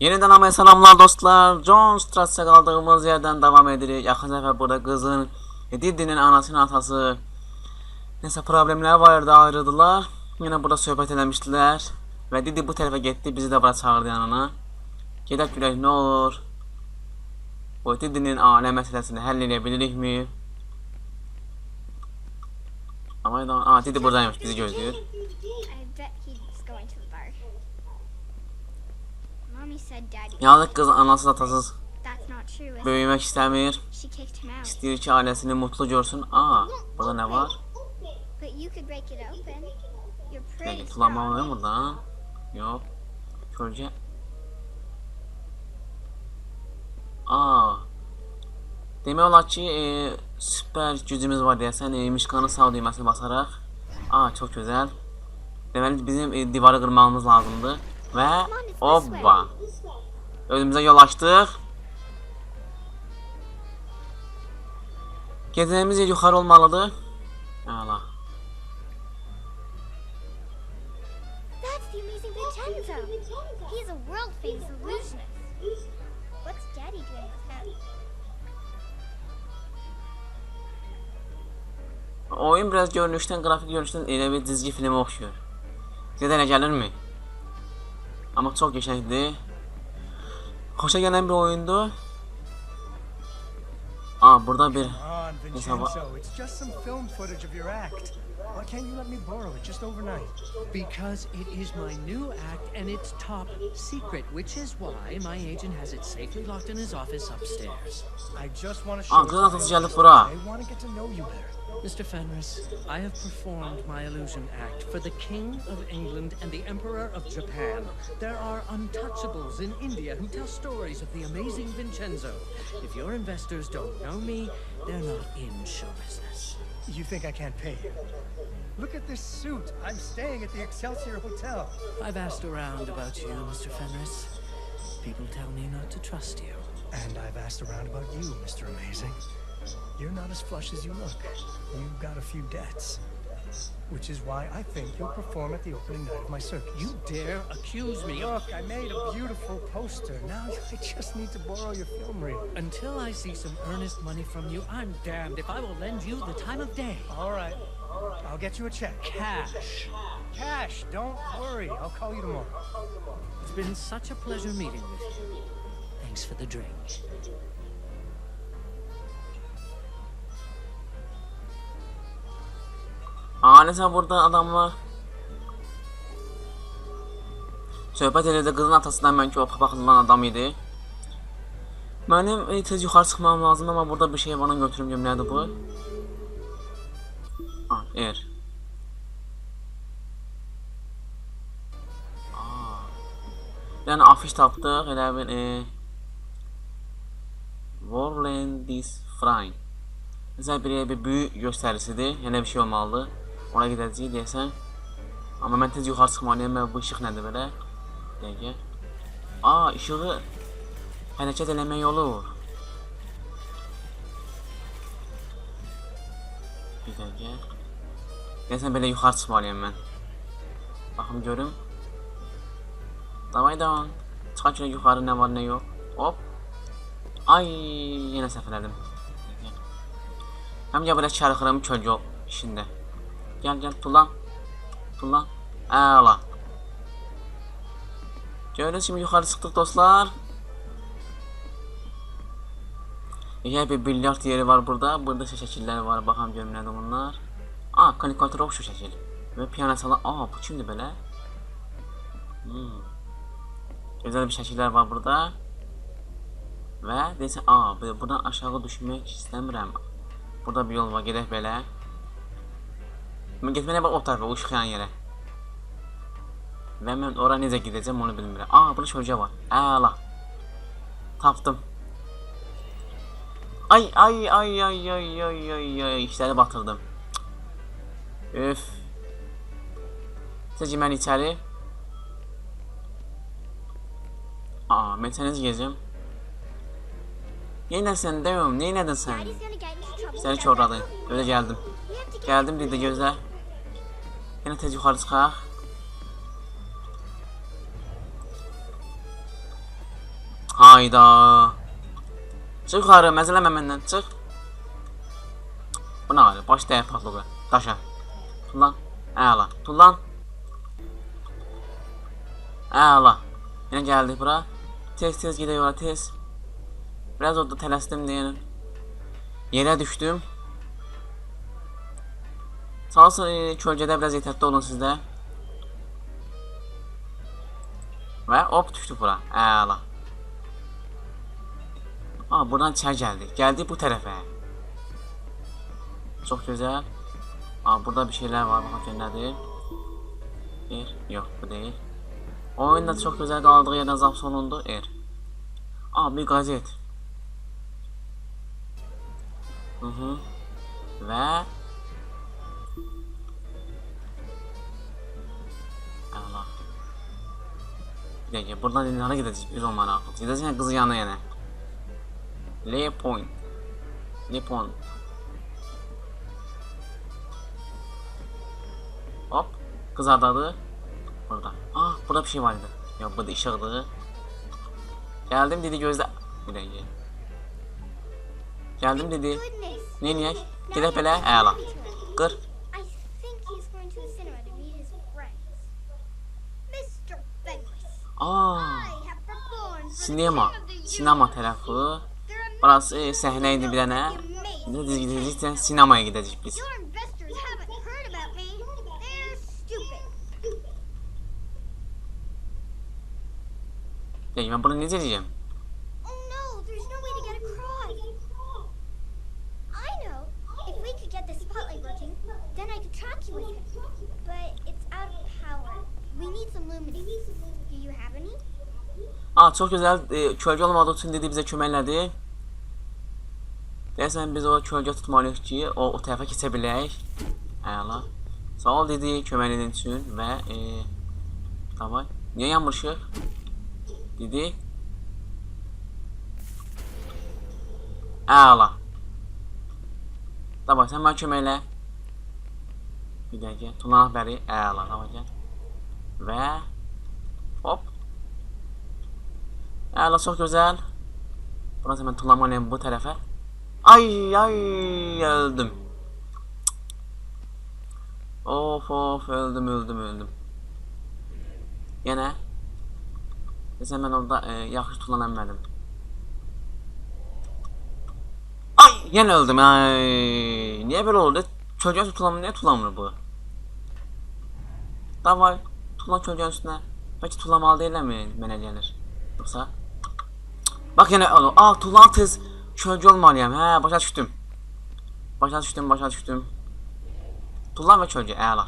Yeniden ama selamlar dostlar. John Strass'e kaldığımız yerden devam edirik. Yaxın sefer burada kızın Didinin anasının atası Neyse problemler vardı ayrıldılar. Yine burada söhbət eləmişdilər. Və Didi bu tərəfə getdi, bizi də bura çağırdı yanına. Gedək görək nə olur. Bu Didinin ailə məsələsini həll edə bilirikmi? Ama da, aa Didi buradaymış, bizi gözləyir. I bet he's going to the bar. Mommy said daddy. Yazıq qız anasız atasız That's not true. Is it? Böyümək istəmir. She kicked him out. İstəyir ki, ailəsini mutlu görsün. Aa, burada nə var? Tulama strong. oluyor mu buradan? Yox. Kölgə. Aa. Demək olar ki, e, süper gücümüz var deyəsən, e, mişqanı sağ düyməsini basaraq. Aa, çox gözəl. Deməli bizim e, divarı qırmağımız lazımdır və hoppa. Özümüzə yol açdıq. Gedəcəyimiz yer yuxarı olmalıdır. Əla. That's the amazing Vincenzo. He's a world famous illusionist. What's daddy doing with him? Oyun biraz görünüşdən, qrafik görünüşdən elə bir dizgi filmə oxşuyur. Sizə də elə gəlirmi? Amma çox qəşəngdir. Xoşa gələn bir oyundur. Aa, burada bir act. Why can't you let me borrow it just overnight? Because it is my new act and it's top secret, which is why my agent has it safely locked in his office upstairs. I just want to show Aa, it kız geldi bura. I want to get to know you better. Mr. Fenris, I have performed my illusion act for the King of England and the Emperor of Japan. There are untouchables in India who tell stories of the amazing Vincenzo. If your investors don't know me, they're not in show business. You think I can't pay you? Look at this suit. I'm staying at the Excelsior Hotel. I've asked around about you, Mr. Fenris. People tell me not to trust you. And I've asked around about you, Mr. Amazing. You're not as flush as you look. You've got a few debts. Which is why I think you'll perform at the opening night of my circus. You dare accuse me Look, I made a beautiful poster. Now I just need to borrow your film reel. Until I see some earnest money from you, I'm damned if I will lend you the time of day. All right. I'll get you a check. Cash. Cash, don't worry. I'll call you tomorrow. It's been such a pleasure meeting with you. Thanks for the drink. Aa, nəsə burada adamlar Söhbət edirdi qızın atasından mən ki o papaqlanan adam idi. Mənim e, tez yuxarı çıxmam lazım amma burada bir şey bana götürüm görüm nədir bu? Ha, er. Aa. Yəni afiş tapdıq, elə bir e Warland is Frying. Mesela bir, bir büyü gösterisidir. Yine bir şey olmalıdır. Ona gideceğiz deyəsən. Amma mən tez yuxarı çıxmalıyam və bu işıq nədir belə? Dəqiqə. Aa, işığı hərəkət eləmək olur. Bir dəqiqə. Deyəsən belə yuxarı çıxmalıyam mən. Baxım görüm. Davay davam. Çıxaq görək yuxarı nə var nə yox. Hop. Ay, elədim. Dəqiqə. Hem ya böyle çarxırım kölgə işində. Gəl gəl tulan. Tulan. Əla. Görürsünüz kimi yuxarı çıxdıq dostlar. Yine bir bilyard yeri var burada. Burada şey şəkillər var. Baxam görüm nədir bunlar. Aa, kalkulator oxşu şəkil. Və piyano sala. Aa, bu kimdir belə? Hmm. Gözəl bir şəkillər var burada. Və aa, bu- buradan aşağı düşmək istəmirəm. Burada bir yol var, gedək belə. Mən getməliyəm bax o tarafa, o işıqyan yerə. Və mən ora necə gedəcəm onu bilmirəm. Aa, burada kölgə var. Əla. Tapdım. Ay ay ay ay ay ay ay ay işləri batırdım. Öf. Sizcə mən içəri? Aa, sən? Daddy's gonna get into trouble. Səni with çorladı. that Öyle geldim. Geldim dedi gözlə. Yine tez yuxarı çıxaq. Hayda. Çıx yuxarı, məzələmə məndən, çıx. Bu nə var? Baş dəyər patlığı. Daşa. Tullan. Əla. Tullan. Əla. Yenə gəldik bura. Tez tez gedək ora tez. Biraz orada tələsdim deyə. Yerə düşdüm. Sağ olsun e, kölgədə biraz ehtiyatlı olun sizdə. Və hop düşdük bura. Əla. Aa buradan içeri geldik. Geldik bu tarafa. Çok güzel. Aa burada bir şeyler var. Bakın nedir? Bir. Yok bu değil. Oyunda çok güzel kaldığı yerden zap sonundu. Er. Aa bir gazet. Hı hı. Ve Bir dakika buradan ilerine gideceğiz biz olmana akıl. Gideceğiz kızı yanına yine. L point. L point. Hop. Kız adadı. Burada. Ah burada bir şey vardı. Ya burada ışıklı. Geldim dedi gözle. Bir dakika. Geldim dedi. Ne niyek? Now Gidip he hele. Eyvallah. Kır. I think he's going to the cinema to meet his friends. Mr. Fenris, Aa. Sinema. Sinema tarafı. Burası səhnəydi bir dənə. Amazing. Biz gidəcəksən sinemaya gidəcəyik biz. Ya ben bunu necə edəcəm? Oh no, there's no way to get across. I know. If we could get the spotlight working, then I could track you with it. But it's out of power. We need some luminance. Do you have any? Aa çok güzel. E, kölgə olmadığı üçün dedi bizə köməklədi. Deyəsən biz o kölgə tutmalıyıq ki, o, o tərəfə keçə bilək. Əla. Sağ ol dedi köməklədiyin üçün və e, davay. Niyə yanmışıq? Dedi. Əla. Davay sən mənə köməklə. Bir dəqiqə. Tunan bəri. Əla. Davay gəl. Və hop. Əla çox gözəl. Burası mən tullamalıyım bu tərəfə. Ay ay öldüm. Of of öldüm öldüm öldüm. Yenə. Desəm mən orada e, yaxşı tullana bilmədim. Ay yenə öldüm ay. Niyə belə oldu? Kölgə tutulamır, niyə tullamır bu? Davay, tulla kölgənin üstünə. Bəlkə tullamalı deyilmi mənə gəlir. Yoxsa? Bak yine onu. Aa tulan tez kölge olmalıyım. He başa düştüm. Başa düştüm başa düştüm. Tulan ve kölge. Əla.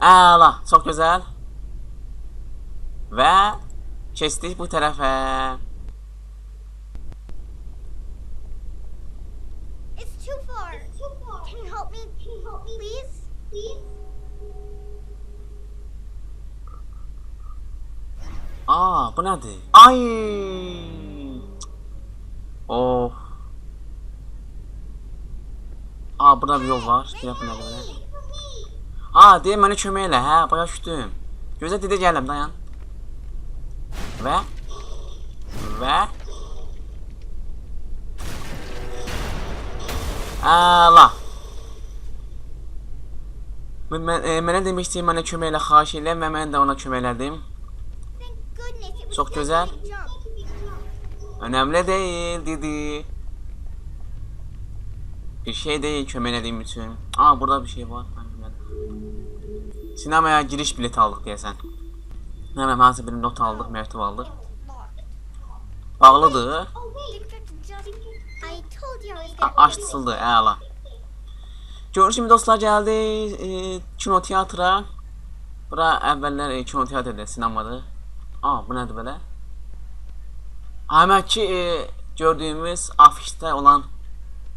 Əla. Çok güzel. Ve kestik bu tarafa. It's too far. Can you help me? Can you help me, please? Please. Aa bu nedir? Ay. Of. Aa burada bir yol var. Bir dakika nerede böyle? Aa diye beni kömeyle he başa düştüm. Göze dedi geldim dayan. Ve ve Allah. Mən, mən, e, mənə demişdi mənə kömək elə xahiş elə və mən də ona kömək elədim. Çok güzel. Önemli değil dedi. Bir şey değil kömelediğim için. Aa burada bir şey var. Sinemaya giriş bileti aldık diyesen. Hemen hansı bir not aldık, mektup aldık. Bağlıdır. A-. Açıldı, əla. Görüşüm dostlar gəldi e, kino teatra. Bura əvvəllər e, kino teatrdə, sinemadır. Aa, bu nədir belə? Həmənki e, gördüyümüz afişdə olan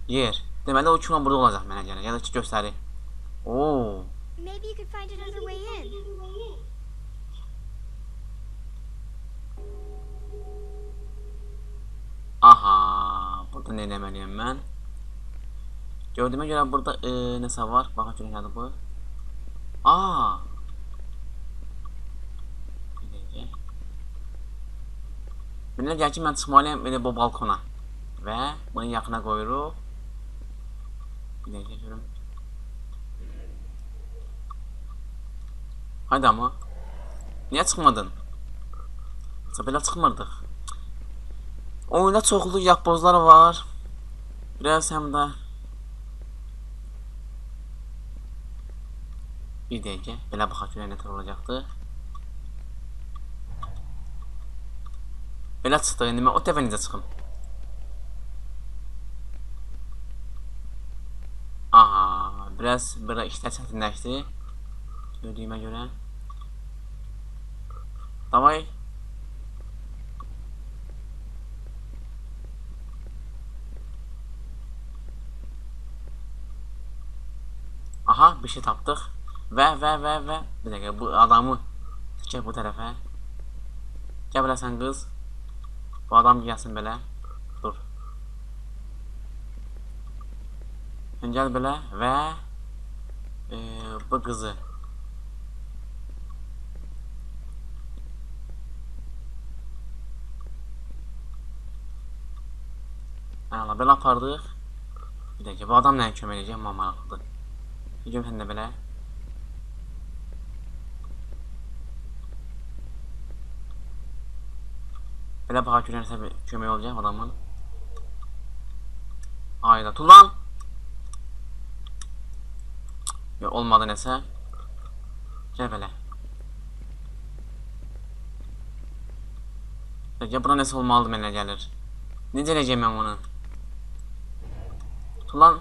yer. Deməli o kino burada olacaq mənə görə. Da ki göstərir. Oo. Maybe you could find another way in. Aha, burada nə eləməliyəm mən? Gördüyümə görə burada e, nəsə var. Baxın görün nədir bu? Aa. Belə gəl ki, mən çıxmalıyam belə bu balkona. Və bunu yaxına qoyuruq. Bir dəqiqə görüm. Haydi ama. Niyə çıxmadın? Belə çıxmırdıq. Oyunda çoxlu yapbozlar var. Biraz həm də Bir dəqiqə, belə baxaq görək nə tər olacaqdı. Mən o dəfə necə çıxım? Aha, biraz belə işlər çətinləşdi. Gördüyümə görə. Davay. Aha, bir şey tapdıq. Və və və və bir dəqiqə bu adamı çəkək bu. Gəl belə sən qız. Bu adam gəlsin belə. Dur. Gəl belə və e, bu qızı. Əla belə apardıq. Bir dəqiqə bu adam nəyə kömək edəcək? Amma maraqlıdır. Görüm sən də belə. Baxa görərsə bir kömək olacaq adamın. Ayda tulan. Yox olmadı. Gəl belə. Gəl bura nəsə olmalıdır mənə gəlir. Necə eləyəcəm mən bunu? Tulan.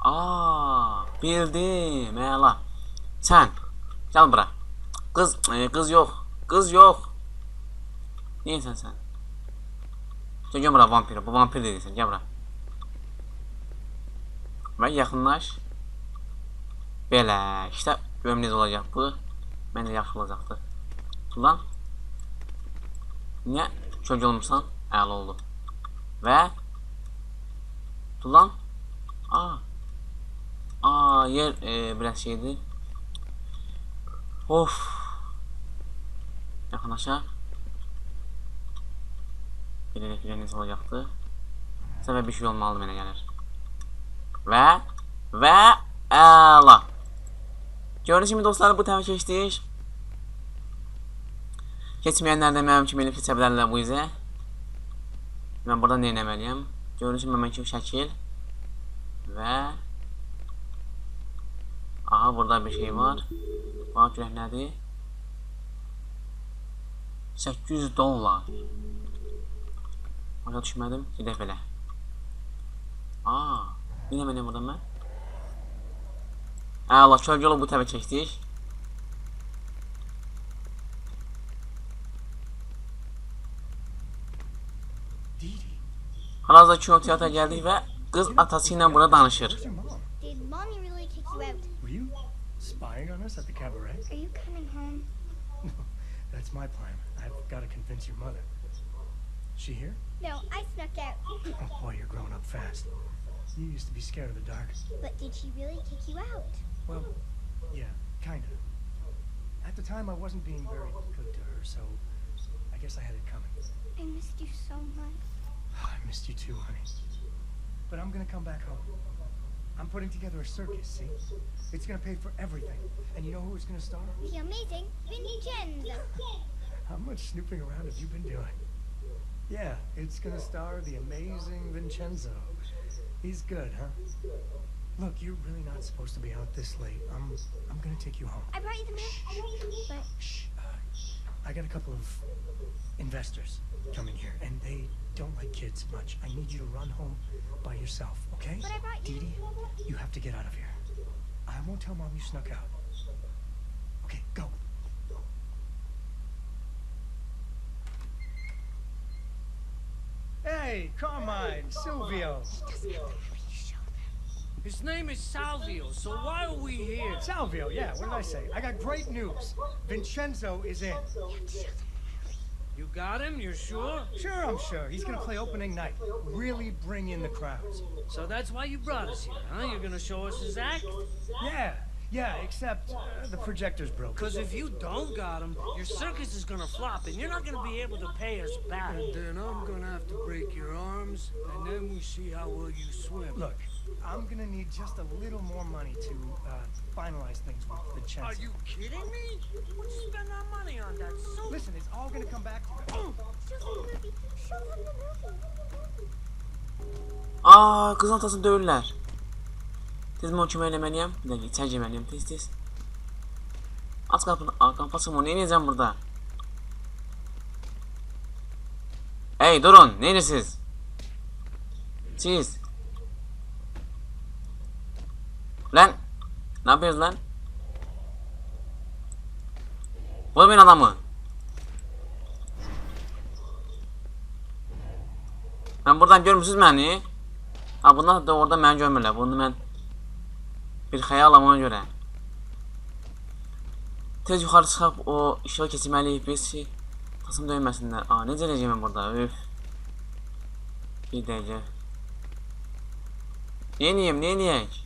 Aa, bildim. Əla. Sən gəl bura. Qız, e, qız yox. Qız yox. Neysən sən? Sən gəl bura vampir. Bu vampir deyilsən. Gəl bura. Və yaxınlaş. Belə, işte görüm necə olacaq bu. Məncə yaxşı olacaqdı. Tulan. Niyə kölgə olmursan? Əla oldu. Və Tulan. Aa. Aa, yer e, biraz şeydi. Of. Yaxınlaşaq. Bir də necə olacaqdı? Səbəb bir şey olmalıdır mənə gəlir. Və və əla. Gördüyünüz kimi dostlar bu təbii keçdik. Keçməyənlər də mənim kimi elib keçə bilərlər bu izə. Mən burada nə etməliyəm? Gördüyünüz kimi mənim kimi şəkil. Və Aha burada bir şey var. Bax görək nədir? 800 dollar. Başa düşmədim. Gedək belə. Aa, yine benim burada mən. Əla, kölgə olub bu. Dee Dee, Hal-hazırda kinoteatra gəldik və qız atası ilə burada danışır. spying on us at the cabaret? Are you coming home? That's my plan. I've got to convince your mother. She here? No, I snuck out. Oh boy, you're growing up fast. You used to be scared of the dark. But did she really kick you out? Well, yeah, kinda. At the time, I wasn't being very good to her, so I guess I had it coming. I missed you so much. I missed you too, honey. But I'm gonna come back home. I'm putting together a circus, see? It's gonna pay for everything. And you know who it's gonna star? The amazing Vincenzo. How much snooping around have you been doing? Yeah, it's gonna star the amazing Vincenzo. He's good, huh? Look, you're really not supposed to be out this late. I'm I'm gonna take you home. I brought you the milk. But Shh. Uh, I got a couple of investors coming here, and they don't like kids much. I need you to run home by yourself, okay? But I brought you- Dee, you have to get out of here. I won't tell mom you snuck out. Okay, go. Hey, Carmine, Silvio. His name is Salvio, so why are we here? Salvio, yeah, what did I say? I got great news. Vincenzo is in. You got him? You're sure? Sure, I'm sure. He's gonna play opening night. Really bring in the crowds. So that's why you brought us here, huh? You're gonna show us his act? Yeah, Yeah, except uh, the projector's broken. Because if you don't got them, your circus is gonna flop and you're not gonna be able to pay us back. And then I'm gonna have to break your arms, and then we see how well you swim. Look, I'm gonna need just a little more money to uh, finalize things with Vincenzo. Are you kidding me? What you spend our money on that soap? Listen, it's all gonna come back to you. Show them the movie. Tez mən o kimi eləməliyəm. Bir dəqiqə içəri girməliyəm tez tez. Qapını. Aa qapı açılmır. Nə edəcəm burada? Hey durun. Ne edirsiniz? Siz. Lan. Ne yapıyorsunuz lan? Vurmayın adamı. Ben buradan görmürsünüz beni. Ha bunlar da orada məni görmürlər. Bunu mən bir xəyalam ona görə. Tez yuxarı çıxıb o işığı keçirməliyik biz ki, tasım döyməsinlər. Aa, necə eləyəcəm mən burada? Üf. Bir dəqiqə. Neyniyəm, neyniyək?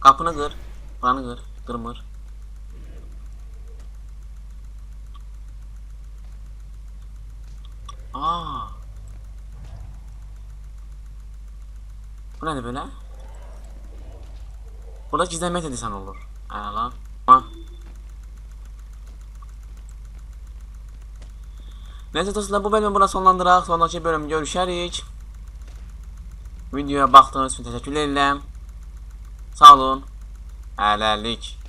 Qapını qır. Buranı qır. Qırmır. Aa. Bu nədir belə? Burada gizlənmək də desən olur. Əla. Ha. Neyse dostlar bu bölümü buna sonlandıraq. Sonraki bölüm görüşərik. Videoya baxdığınız üçün təşəkkür edirəm. Sağ olun. Hələlik.